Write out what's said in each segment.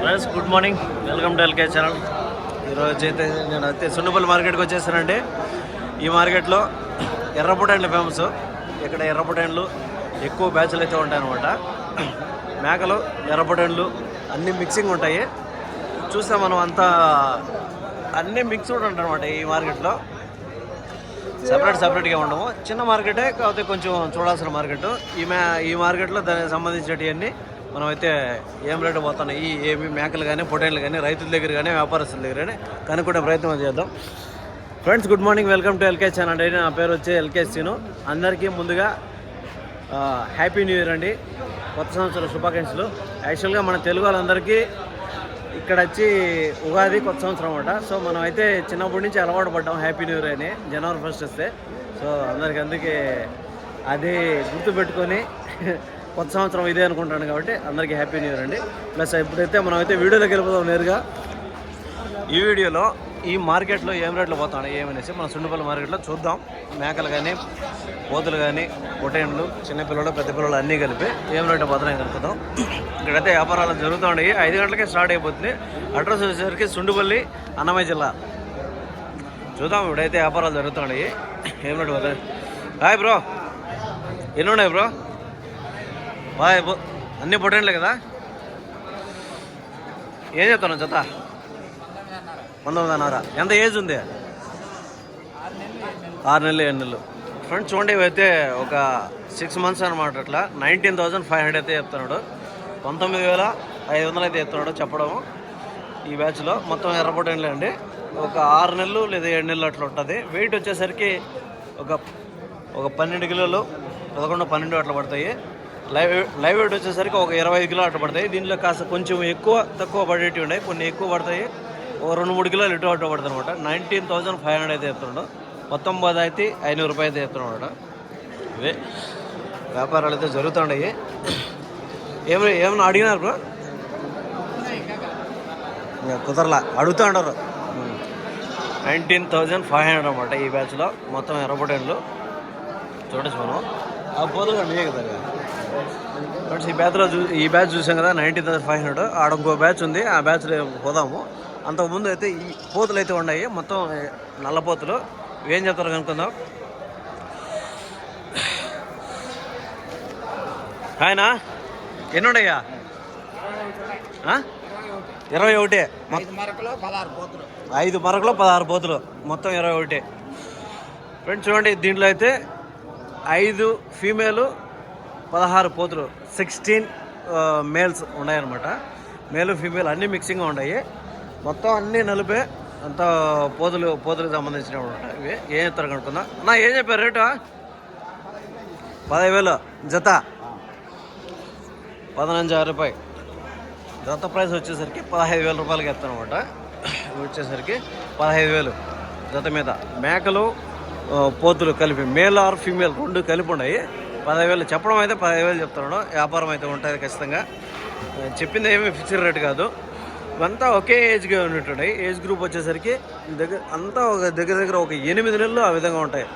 Friends good morning welcome to LK channel ఈరోజు అయితే నేను అయితే సున్నపల్లి మార్కెట్కి వచ్చేసానండి. ఈ మార్కెట్లో ఎర్రపుటండ్లు ఫేమస్. ఇక్కడ ఎర్రపుటండ్లు ఎక్కువ బ్యాచ్లు అయితే ఉంటాయన్నమాట. మేకలు ఎర్రపుటండ్లు అన్నీ మిక్సింగ్ ఉంటాయి. చూస్తే మనం అంతా అన్నీ మిక్స్డ్ ఉంటాయన్నమాట ఈ మార్కెట్లో. సపరేట్ సపరేట్గా ఉండము. చిన్న మార్కెటే కాకపోతే కొంచెం చూడాల్సిన మార్కెట్. ఈ మే ఈ మార్కెట్లో దానికి సంబంధించినవన్నీ మనమైతే ఏం రేటు పోతున్నాయి? ఈ ఏమి మేకలు కానీ పొటైన్లు కానీ రైతుల దగ్గర కానీ వ్యాపారస్తుల దగ్గర కానీ కనుక్కునే ప్రయత్నం చేద్దాం. Friends good morning welcome to LK channel అండి నా పేరు వచ్చి ఎల్కే సీను అందరికీ ముందుగా హ్యాపీ న్యూ ఇయర్ అండి. కొత్త సంవత్సర శుభాకాంక్షలు. యాక్చువల్గా మన తెలుగు వాళ్ళందరికీ ఇక్కడ వచ్చి ఉగాది కొత్త సంవత్సరం అనమాట సో మనం అయితే చిన్నప్పటి నుంచి అలవాటు పడ్డాం హ్యాపీ న్యూ ఇయర్ అని. జనవరి ఫస్ట్ వస్తే. సో అందరికి అందుకే అది గుర్తుపెట్టుకొని కొత్త సంవత్సరం ఇదే అనుకుంటాను కాబట్టి అందరికీ హ్యాపీ న్యూ ఇయర్ అండి. ప్లస్ ఇప్పుడైతే మనమైతే వీడియోలోకి వెళ్ళిపోదాం నేరుగా ఈ వీడియోలో ఈ మార్కెట్లో ఏం రేట్లు పోతాను ఏమనేసి మన సుండుపల్లి మార్కెట్లో చూద్దాం. మేకలు కానీ పోతులు కానీ పొటేన్లు చిన్నపిల్లలు పెద్ద పిల్లలు అన్నీ కలిపి ఏం రేట్లు పోతున్నాయి కలుపుతాం ఇక్కడైతే వ్యాపారాలు జరుగుతూ ఉన్నాయి. ఐదు గంటలకే స్టార్ట్ అయిపోతుంది. అడ్రస్ వచ్చేసరికి సుండుపల్లి అన్నమయ్య జిల్లా. చూద్దాం ఇప్పుడైతే వ్యాపారాలు జరుగుతున్నాయి ఏం రేటు పోతాయి హాయ్ బ్రో ఎన్ని ఉన్నాయి బ్రో బాయ్ అన్నీ పొటేన్లే కదా? ఏం చెప్తాను జత? పంతొమ్మిదిన్నర. ఎంత ఏజ్ ఉంది? ఆరు నెలలు ఏడు నెలలు. ఫ్రెండ్స్ చూడండి ఇవైతే ఒక సిక్స్ మంత్స్ అనమాట అట్లా. నైన్టీన్ థౌజండ్ ఫైవ్ హండ్రెడ్ అయితే చెప్తున్నాడు. పంతొమ్మిది వేల ఐదు వందలు అయితే చెప్తున్నాడు చెప్పడం ఈ బ్యాచ్లో మొత్తం ఎర్రపొటేన్లే అండి. ఒక ఆరు నెలలు లేదా ఏడు నెలలు అట్లా ఉంటుంది. వెయిట్ వచ్చేసరికి ఒక ఒక పన్నెండు కిలోలు పదకొండు పన్నెండు అట్లా పడతాయి. లైవ్ లైవ్ వెయిట్ వచ్చేసరికి ఒక ఇరవై ఐదు కిలో అట్లా పడతాయి. దీంట్లో కాస్త కొంచెం ఎక్కువ తక్కువ పడేటివి ఉన్నాయి. కొన్ని ఎక్కువ పడతాయి. ఓ రెండు మూడు కిలోలు ఇటు అటు పడుతుంది అనమాట నైన్టీన్ థౌసండ్ ఫైవ్ హండ్రెడ్ అయితే చెప్తున్నాడు. మొత్తం పది అయితే ఐనూరు రూపాయలు అయితే చెప్తున్నాడు ఇవే వ్యాపారాలు అయితే జరుగుతున్నాయి. ఏమి ఏమన్నా అడిగినారు బ్రో? కుదరలా. అడుగుతూ ఉంటారు నైన్టీన్ థౌజండ్ ఫైవ్ హండ్రెడ్ అనమాట ఈ బ్యాచ్లో మొత్తం ఎర్రబొటైన్లు చూడొచ్చు మనం. ఆ పోదులు మీే కదా. ఫ్రెండ్స్ ఈ బ్యాచ్లో చూ ఈ బ్యాచ్ చూసాం కదా నైన్టీన్ థౌసండ్ ఫైవ్ హండ్రెడ్ ఆడ ఇంకో బ్యాచ్ ఉంది. ఆ బ్యాచ్లో పోదాము. అంతకుముందు అయితే ఈ పోతులు అయితే ఉన్నాయి. మొత్తం నల్ల పోతులు. ఏం చెప్తారు కనుక్కుందాం. ఆయన? ఎన్ని ఉన్నాయా? ఇరవై ఒకటి. మొ- ఐదు మరకలో పదహారు పోతులు. ఐదు మరకలో పదహారు పోతులు. మొత్తం ఇరవై ఒకటి. ఫ్రెండ్స్ చూడండి దీంట్లో అయితే ఐదు ఫీమేలు పదహారు పోతులు సిక్స్టీన్ మేల్స్ ఉన్నాయన్నమాట. మేలు ఫీమేల్ అన్నీ మిక్సింగ్గా ఉన్నాయి మొత్తం అన్నీ నలిపే అంతా పోతులు పోతులకు సంబంధించినవి అనమాట ఇవి ఏం చెప్తారు కనుక్కుందా. నా ఏం చెప్పారు రేటు? పదహైదు వేలు. జత? పదనంజు రూపాయి. జత ప్రైస్ వచ్చేసరికి పదహైదు వేల రూపాయలకి ఎత్తాను అనమాట వచ్చేసరికి పదహైదు వేలు జత మీద. మేకలు పోతులు కలిపి మేల్ ఆర్ ఫీమేల్ రెండు కలిపి ఉన్నాయి. పదహైదు చెప్పడం అయితే పదహైదు చెప్తున్నాడు వ్యాపారం అయితే ఉంటుంది ఖచ్చితంగా. చెప్పింది ఏమీ ఫిక్స్డ్ రేట్ కాదు. ఇవంతా ఒకే ఏజ్గా ఉన్నట్టున్నాయి ఏజ్ గ్రూప్ వచ్చేసరికి దగ్గర అంతా ఒక దగ్గర దగ్గర ఒక ఎనిమిది నెలలు ఆ విధంగా ఉంటాయి.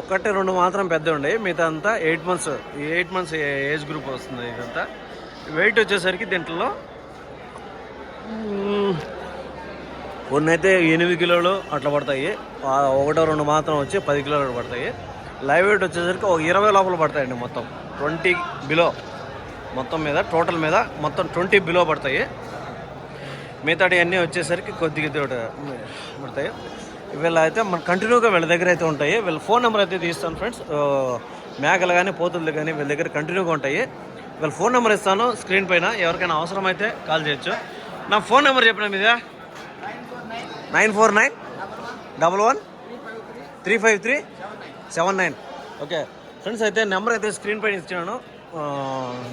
ఒకటి రెండు మాత్రం పెద్ద ఉండే మిగతా అంతా eight months eight months age group వస్తుంది ఇదంతా. వెయిట్ వచ్చేసరికి దీంట్లో కొన్ని అయితే ఎనిమిది కిలోలు అట్లా పడతాయి. ఒకటో రెండు మాత్రం వచ్చి పది కిలోలు పడతాయి. లైవ్ వెయిట్ వచ్చేసరికి ఒక ఇరవై లోపల పడతాయండి మొత్తం. Twenty below. మొత్తం మీద టోటల్ మీద మొత్తం ట్వంటీ బిలో పడతాయి. మిగతాటి అన్నీ వచ్చేసరికి కొద్దిగా పడతాయి. వీళ్ళ అయితే మన కంటిన్యూగా వీళ్ళ దగ్గర అయితే ఉంటాయి. వీళ్ళ ఫోన్ నెంబర్ అయితే తీస్తాను ఫ్రెండ్స్. మేకలు కానీ పోతులు కానీ వీళ్ళ దగ్గర కంటిన్యూగా ఉంటాయి. వీళ్ళ ఫోన్ నెంబర్ ఇస్తాను స్క్రీన్ పైన. ఎవరికైనా అవసరం అయితే కాల్ చేయొచ్చు. నా ఫోన్ నెంబర్ చెప్పిన మీద? Nine four nine. Double one. Three five three. Seven nine. Okay. Friends అయితే నెంబర్ అయితే స్క్రీన్ పైన ఇచ్చాను.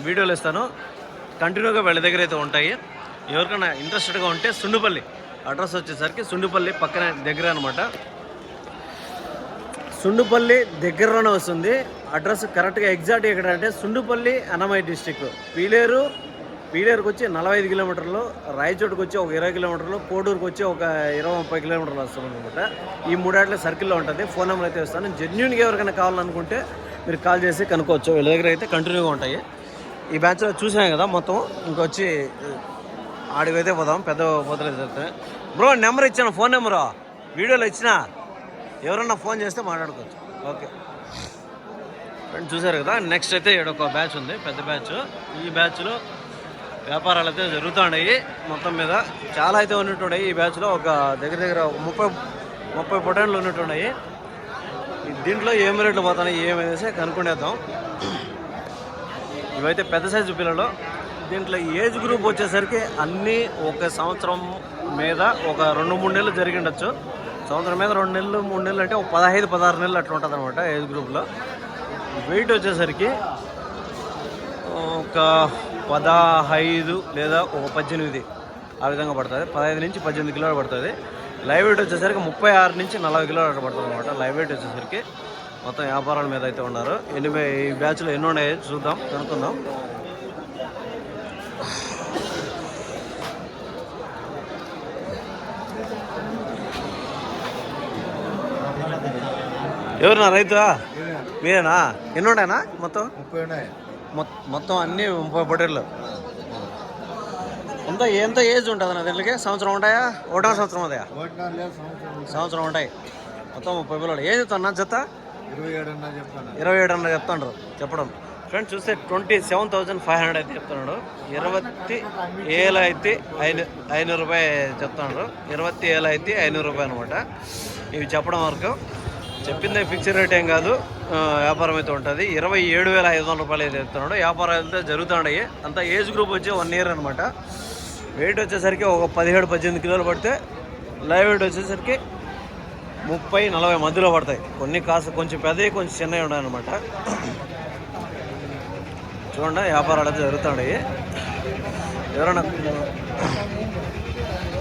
వీడియోలు ఇస్తాను. కంటిన్యూగా వీళ్ళ దగ్గర అయితే ఉంటాయి. ఎవరికైనా ఇంట్రెస్టెడ్గా ఉంటే సుండుపల్లి అడ్రస్ వచ్చేసరికి సుండుపల్లి పక్కన దగ్గర అనమాట సుండుపల్లి దగ్గరలోనే వస్తుంది. అడ్రస్ కరెక్ట్గా ఎగ్జాక్ట్ ఎక్కడ అంటే సుండుపల్లి అన్నమయ్య డిస్టిక్ పీలేరు పీలేరుకి వచ్చి నలభై ఐదు కిలోమీటర్లు రాయచోటుకు వచ్చి ఒక ఇరవై కిలోమీటర్లు కోడూరుకు వచ్చి ఒక ఇరవై ముప్పై కిలోమీటర్లు వస్తుంది అనమాట ఈ మూడాట్ల సర్కిల్లో ఉంటుంది. ఫోన్ నెంబర్ అయితే ఇస్తాను. జెన్యున్గా ఎవరికైనా కావాలనుకుంటే మీరు కాల్ చేసి కనుక్కోవచ్చు. వీళ్ళ దగ్గర అయితే కంటిన్యూగా ఉంటాయి. ఈ బ్యాచ్లో చూసాం కదా మొత్తం. ఇంకొచ్చి ఆడికి అయితే పోదాం. పెద్ద పోతలేదు బ్రో నెంబర్ ఇచ్చాను. Phone number. వీడియోలో ఇచ్చిన ఎవరన్నా ఫోన్ చేస్తే మాట్లాడుకోవచ్చు. ఓకే. ఫ్రెండ్ చూసారు కదా? నెక్స్ట్ అయితే ఇక్కడ ఒక బ్యాచ్ ఉంది. పెద్ద బ్యాచ్ ఈ బ్యాచ్లో వ్యాపారాలు అయితే జరుగుతున్నాయి మొత్తం మీద చాలా అయితే ఉన్నట్టున్నాయి. ఈ బ్యాచ్లో ఒక దగ్గర దగ్గర ఒక ముప్పై ముప్పై పొటాన్లు ఉన్నట్టున్నాయి. దీంట్లో ఏం రేట్లు పోతున్నాయి ఏమనేసి కనుక్కునేద్దాం. ఇవైతే పెద్ద సైజు పిల్లలు. దీంట్లో ఏజ్ గ్రూప్ వచ్చేసరికి అన్నీ ఒక సంవత్సరం మీద ఒక రెండు మూడు నెలలు జరిగి ఉండొచ్చు. సంవత్సరం మీద రెండు నెలలు మూడు నెలలు అంటే ఒక పదహైదు పదహారు నెలలు అట్లా ఉంటుంది అనమాట ఏజ్ గ్రూప్లో వెయిట్ వచ్చేసరికి ఒక పదహైదు లేదా ఒక పద్దెనిమిది ఆ విధంగా పడుతుంది. పదహైదు నుంచి పద్దెనిమిది కిలోలు పడుతుంది. లైవ్ వెయిట్ వచ్చేసరికి ముప్పై ఆరు నుంచి నలభై కిలోలు పడుతుంది అనమాట లైవ్ వెయిట్ వచ్చేసరికి మొత్తం వ్యాపారాల మీద అయితే ఉన్నారు. ఎన్ని ఈ బ్యాచ్లో ఎన్ని ఉన్నాయి చూద్దాం కనుక్కుందాం. ఎవరున్నా రైతు? మీరేనా? ఎన్ని ఉన్నాయనా మొత్తం? ముప్పై ఉన్నాయి. మొత్తం అన్ని ముప్పై పొటేళ్ళు ఎంత ఎంత ఏజ్ ఉంటుంది అన్న దీనికి సంవత్సరం ఉంటాయా? ఒకటో సంవత్సరం లేదు సంవత్సరం ఉంటాయి. మొత్తం ముప్పై పిల్లలు. ఏం చెప్తాను జత? ఇరవై ఏడు అన్నా చెప్పాను ఇరవై ఏడు అన్న చెప్తాడు చెప్పడం. ఫ్రెండ్స్ చూస్తే twenty seven thousand five hundred అయితే చెప్తున్నాడు. ఇరవై ఏళ్ళు అయితే ఐదు ఐనూరు రూపాయి చెప్తున్నాడు ఇరవై ఏళ్ళు అయితే ఐనూరు రూపాయి అనమాట ఇవి చెప్పడం వరకు. చెప్పింది ఫిక్స్డ్ రేట్ ఏం కాదు. వ్యాపారం అయితే ఉంటుంది. ఇరవై ఏడు వేల ఐదు వందల రూపాయలు అయితే చెప్తున్నాడు. వ్యాపారం అయితే జరుగుతున్నాయి అంత ఏజ్ గ్రూప్ వచ్చి వన్ ఇయర్ అనమాట వెయిట్ వచ్చేసరికి ఒక పదిహేడు పద్దెనిమిది కిలోలు పడితే లైవ్ వెయిట్ వచ్చేసరికి ముప్పై నలభై మధ్యలో పడతాయి. కొన్ని కాస్త కొంచెం పెద్దవి కొంచెం చిన్నవి ఉన్నాయి అనమాట చూడండి వ్యాపారాలు అయితే జరుగుతున్నాయి ఎవరైనా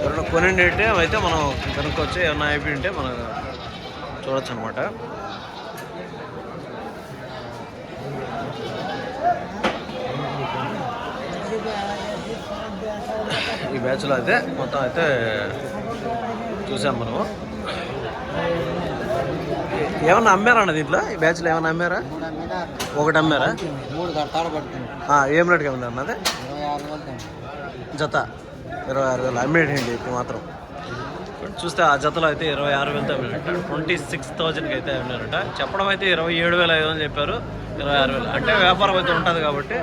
ఎవరైనా కొనండి అంటే అయితే మనం కనుక్కోవచ్చు. ఏమన్నా అయిపోయి ఉంటే మనం చూడొచ్చు అనమాట ఈ బ్యాచ్లో అయితే మొత్తం అయితే చూసాం మనము. ఏమన్నా అమ్మారా అన్న దీంట్లో? ఈ బ్యాచ్లో ఏమన్నా అమ్మారా? ఒకటి అమ్మారా? ఏం రేటుకి ఉంది అన్నది జత. ఇరవై ఆరు వేలు. అమ్మేటండి ఇప్పుడు మాత్రం. చూస్తే ఆ జతలో అయితే ఇరవై ఆరు వేలతో అమ్మినట్ట ట్వంటీ సిక్స్ థౌజండ్కి అయితే అమ్మినారట చెప్పడం అయితే ఇరవై ఏడు వేల ఐదు వందలు చెప్పారు. ఇరవై ఆరు వేలు. అంటే వ్యాపారం అయితే ఉంటుంది కాబట్టి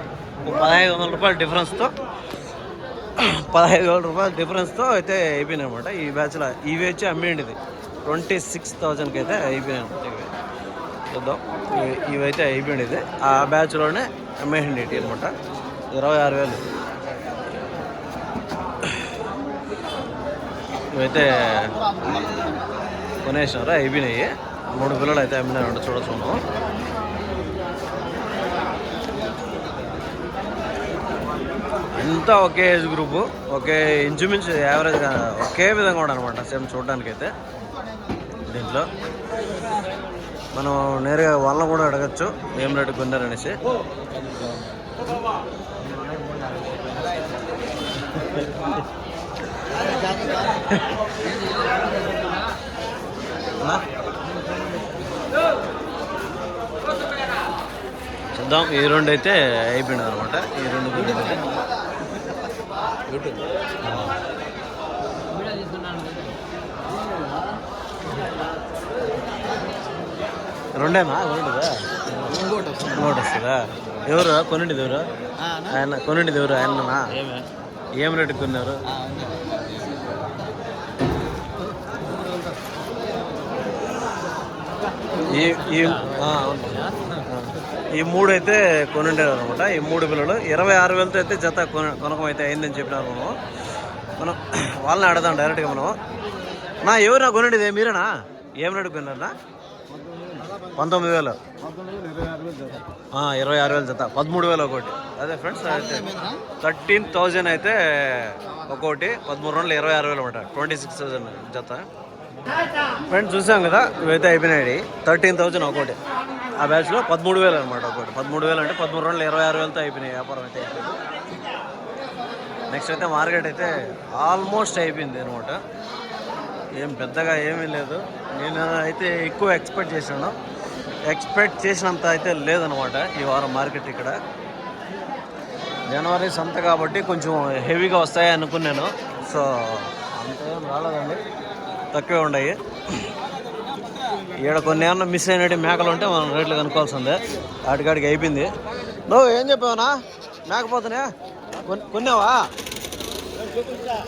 ఒక పదహైదు వందల రూపాయల డిఫరెన్స్తో పదహైదు వేల రూపాయల డిఫరెన్స్తో అయితే అయిపోయినాయి అనమాట ఈ బ్యాచ్లో ఇవి వచ్చి అమ్మేంటిది ఇది ట్వంటీ సిక్స్ థౌజండ్కి అయితే అయిపోయినాయి అనమాట ఇవి. చూద్దాం. ఇవి- ఇవైతే అయిపోయింది ఇది ఆ బ్యాచ్లోనే అమ్మేసిండేటి అనమాట ఇరవై ఆరు వేలు. ఇవైతే కొనేసినారా? అయిపోయినాయి మూడు పిల్లలు అయితే అమ్మినారంట చూడొచ్చు మనం అంతా ఒకే ఏజ్ గ్రూపు. ఒకే ఇంచుమించు యావరేజ్గా ఒకే విధంగా కూడా అనమాట సేమ్ చూడడానికైతే దీంట్లో. మనం నేరుగా వాళ్ళని కూడా అడగచ్చు ఏం రేటు కొన్నారనేసి. చూద్దాం. ఈ రెండు అయితే అయిపోయినది అనమాట ఈ రెండు గుడ్డలు అయితే. రెండేనా? కొనిండిదా ఇంకోటి వస్తుంది ఇంకోటి వస్తుందా ఎవరు? కొనిండిది ఎవరు ఆయన కొనిండిది ఎవరు? ఆయననా? ఏం రేటు కొన్నారు? ఈ ఈ అవును. ఈ మూడు అయితే కొనుండారు అనమాట ఈ మూడు పిల్లలు. ఇరవై ఆరు వేలతో అయితే జత కొన కొనకం అయితే అయిందని చెప్పినారు మనం మనం వాళ్ళని అడదాం డైరెక్ట్గా మనం. నా ఎవరు నా కొనండిది? మీరేనా? ఏమని రేటు పంతొమ్మిది వేలు. ఇరవై ఆరు వేలు జత. పదమూడు వేలు ఒకటి. అదే ఫ్రెండ్స్ అయితే థర్టీన్ థౌజండ్ అయితే ఒకటి. పదమూడు రెండు ఇరవై ఆరు వేలు అనమాట ట్వంటీ సిక్స్ థౌజండ్ జత. ఫ్రెండ్స్ చూసాం కదా ఇవైతే అయిపోయినాయి. థర్టీన్ థౌజండ్ ఒకటి ఆ బ్యాచ్లో పదమూడు వేలు అనమాట ఒకటి పదమూడు వేలు అంటే పదమూడు రెండు ఇరవై ఆరు వేలతో అయిపోయినాయి వ్యాపారం అయితే. నెక్స్ట్ అయితే మార్కెట్ అయితే ఆల్మోస్ట్ అయిపోయింది అనమాట ఏం పెద్దగా ఏమీ లేదు. నేను అయితే ఎక్కువ ఎక్స్పెక్ట్ చేశాను. ఎక్స్పెక్ట్ చేసినంత అయితే లేదనమాట ఈ వారం మార్కెట్ ఇక్కడ. జనవరి సంత కాబట్టి కొంచెం హెవీగా వస్తాయి అనుకున్నాను. సో అంతేం రాలేదండి. తక్కువే ఉన్నాయి. ఈడ కొన్ని ఏమన్నా మిస్ అయినట్టు మేకలు ఉంటే మనం రేట్లు కనుక్కోవాల్సిందే. ఆటికాడికి అయిపోయింది. నువ్వు ఏం చెప్పావునా? మేకపోతున్నా కొన్- కొన్నావా?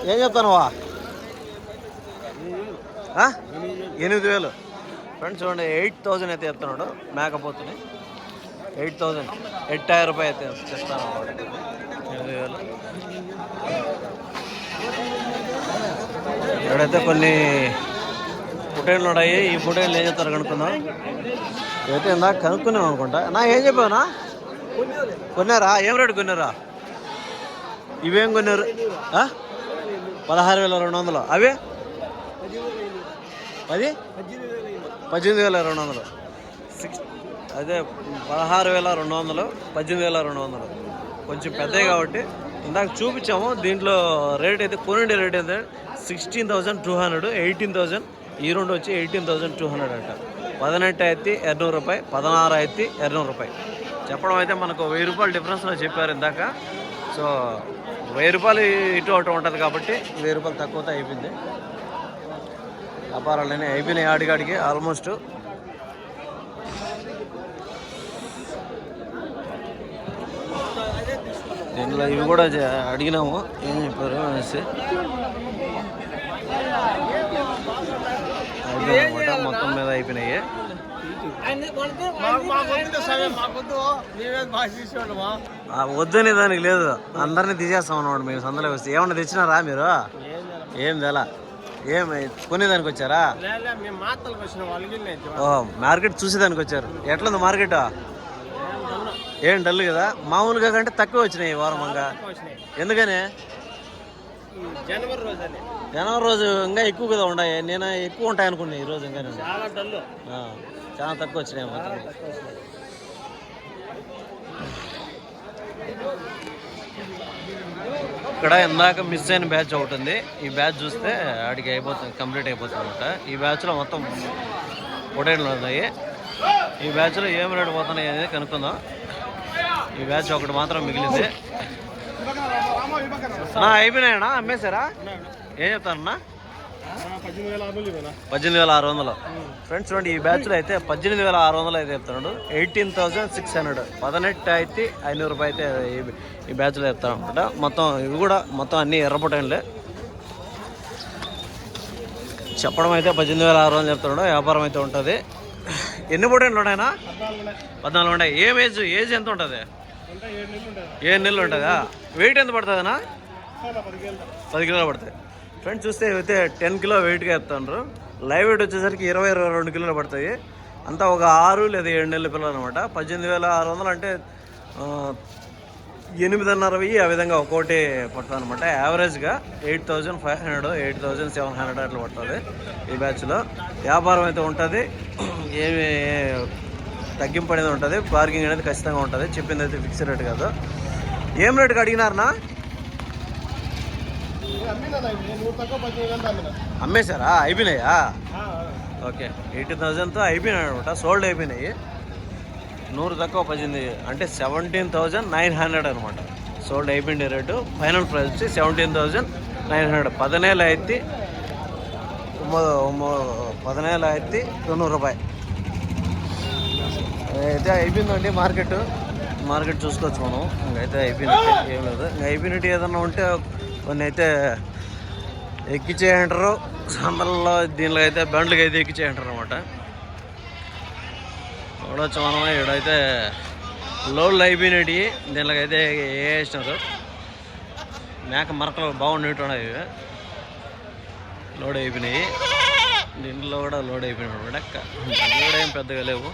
ఏం చెప్తానువా? ఎనిమిది వేలు. ఫ్రెండ్స్ చూడండి ఎయిట్ థౌజండ్ అయితే చెప్తున్నాడు మేకపోతుని. Eight thousand. ఎట్టాయి రూపాయ అయితే చెప్తాను ఎనిమిది వేలు. ఇక్కడైతే కొన్ని పుటేన్లు ఉన్నాయి. ఈ పుటేన్లు ఏం చెప్తారు కనుక్కుందాం. అయితే ఇందాక కనుక్కున్నాం అనుకుంటా. నా ఏం చెప్పానా కొన్నారా? ఏం రేటు కొన్నారా? ఇవేం కొన్నారు? పదహారు వేల రెండు వందలు. అవే? పది? పద్దెనిమిది వేల రెండు వందలు. సిక్స్ అదే పదహారు వేల రెండు వందలు పద్దెనిమిది వేల రెండు వందలు. కొంచెం పెద్దవి కాబట్టి ఇందాక చూపించాము దీంట్లో రేట్ అయితే కొనండి రేట్ అయితే sixteen thousand two hundred eighteen thousand ఈ రెండు వచ్చి ఎయిటీన్ థౌజండ్ టూ హండ్రెడ్ అంట. పదినెట్టు అయితే ఎర్నూరు రూపాయి పదనారు అయితే ఎర్నూరు రూపాయి. చెప్పడం అయితే మనకు వెయ్యి రూపాయలు డిఫరెన్స్లో చెప్పారు ఇందాక. సో వెయ్యి రూపాయలు ఇటు అటు ఉంటుంది కాబట్టి వెయ్యి రూపాయలు తక్కువతో అయిపోయింది. వ్యాపారాలన్నీ అయిపోయినాయి ఆడికాడికి ఆల్మోస్ట్ దీంట్లో ఇవి కూడా అడిగినాము. ఏం చెప్పారు అనేసి. అయిపోయినాయన్నమాట మొత్తం మీద అయిపోయినాయి. వద్దనే దానికి లేదు. అందరినీ తీసేస్తాం అన్నమాట మేము సందలో వస్తే. ఏమన్నా తెచ్చినారా మీరు? ఏం తెలా. ఏం కొనేదానికి వచ్చారా? మార్కెట్ చూసేదానికి వచ్చారు. ఎట్లుంది మార్కెట్? ఏం డల్ కదా? మామూలుగా కంటే తక్కువ వచ్చినాయి ఈ వారం ఇంకా. ఎందుకని? జనవరి జనవరి రోజు ఇంకా ఎక్కువ కదా ఉన్నాయి. నేను ఎక్కువ ఉంటాయి అనుకున్నా ఈ రోజు ఇంకా చాలా తక్కువ వచ్చినాయి మాత్రం ఇక్కడ ఇందాక మిస్ అయిన బ్యాచ్ ఒకటి ఉంది. ఈ బ్యాచ్ చూస్తే ఆడికి అయిపోతుంది కంప్లీట్ అయిపోతుంది అనమాట ఈ బ్యాచ్లో మొత్తం పొటేట్లు ఉన్నాయి. ఈ బ్యాచ్లో ఏం రేటు పోతున్నాయి అనేది కనుక్కుందాం. ఈ బ్యాచ్ ఒకటి మాత్రం మిగిలింది. అయిపోయినాయనా అమ్మేశారా? ఏం చెప్తారన్నా? పద్దెనిమిది వేల ఆరు వందలు. ఫ్రెండ్స్ చూడండి ఈ బ్యాచ్లో అయితే పద్దెనిమిది వేల ఆరు వందలు అయితే చెప్తున్నాడు. ఎయిటీన్ థౌసండ్ సిక్స్ హండ్రెడ్ పదనెట్టు అయితే ఐనూరు రూపాయి అయితే ఈ- ఈ బ్యాచ్లో చెప్తారనమాట మొత్తం ఇవి కూడా మొత్తం అన్ని ఎర్రపటంలే చెప్పడం అయితే పద్దెనిమిది వేల ఆరు వందలు చెప్తున్నాడు. వ్యాపారం అయితే ఉంటుంది. ఎన్ని పొటైన్లు ఉన్నాయనా పద్నాలుగు ఉన్నాయి. ఏం ఏజ్ ఏజ్ ఎంత ఉంటుంది? ఏడు నెలలు ఉంటుందా? వెయిట్ ఎంత పడుతుందనా పది కిలోలు పడతాయి. ఫ్రెండ్స్ చూస్తే అయితే టెన్ కిలో వెయిట్గా చెప్తాండ్రు. లైవ్ వెయిట్ వచ్చేసరికి ఇరవై ఇరవై రెండు కిలోలు పడతాయి. అంతా ఒక ఆరు లేదా ఏడు నెలల పిల్లలు అనమాట పద్దెనిమిది వేల ఆరు వందలు అంటే ఎనిమిదిన్నర వెయ్యి ఆ విధంగా ఒక్కోటి పడుతుంది అనమాట యావరేజ్గా eight thousand five hundred eight thousand seven hundred అట్లా పడుతుంది ఈ బ్యాచ్లో వ్యాపారం అయితే ఉంటుంది. ఏమి తగ్గింపు అనేది ఉంటుంది పార్కింగ్ అనేది ఖచ్చితంగా ఉంటుంది. చెప్పింది అయితే ఫిక్స్డ్ రేట్ కాదు. ఏం రేటుకి అడిగినారనా అమ్మేశారా? అయిపోయినాయా? ఓకే. ఎయిటీ థౌజండ్తో అయిపోయినాయి అనమాట సోల్డ్ అయిపోయినాయి. నూరు తక్కువ పద్దెనిమిది అంటే సెవెంటీన్ థౌజండ్ నైన్ హండ్రెడ్ అనమాట. సోల్డ్ అయిపోయింది రేటు ఫైనల్ ప్రైస్ వచ్చి సెవెంటీన్ థౌజండ్ నైన్ హండ్రెడ్ పదనేళ్ళు అయితే పదనేళ్ళు అయితే తొన్నూరు రూపాయి అయితే అయిపోయిందండి మార్కెట్. మార్కెట్ చూసుకోవచ్చు మనం. ఇంకైతే అయిపోయినట్టు ఏం లేదు. ఇంకా అయిపోయినట్టు ఏదన్నా ఉంటే కొన్ని అయితే ఎక్కిచ్చేయంటారు సందల్లో దీనిలో అయితే బండ్లకి అయితే ఎక్కిచ్చేయంటారు అనమాట చూడవచ్చు మనం. ఇక్కడైతే లోడ్లు అయిపోయినవి దీనిలోకి అయితే వేసినారు. మేక మరకలు బాగుండేవి లోడ్ అయిపోయినాయి. దీంట్లో కూడా లోడ్ అయిపోయినాయి. అనమాట లోడ్ ఏం పెద్దగా లేవు.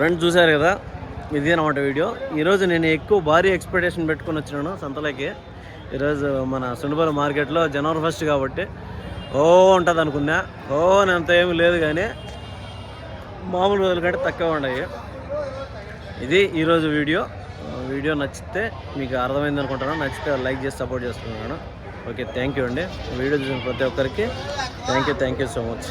ఫ్రెండ్స్ చూశారు కదా? ఇది అనమాట వీడియో. ఈరోజు నేను ఎక్కువ భారీ ఎక్స్పెక్టేషన్ పెట్టుకొని వచ్చినాను సంతలోకి. ఈరోజు మన సుండపల్లి మార్కెట్లో జనవరి ఫస్ట్ కాబట్టి ఓ ఉంటుంది అనుకున్నా. ఓ అంత ఏమి లేదు కానీ మామూలు రోజుల కంటే తక్కువ ఉన్నాయి. ఇది ఈరోజు వీడియో. వీడియో నచ్చితే మీకు అర్థమైంది అనుకుంటున్నాను. నచ్చితే లైక్ చేసి సపోర్ట్ చేస్తున్నాను. ఓకే థ్యాంక్ యూ అండి. వీడియో చూసిన ప్రతి ఒక్కరికి thank you thank you so much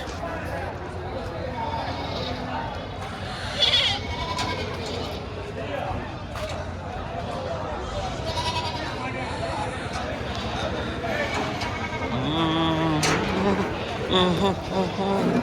లోపల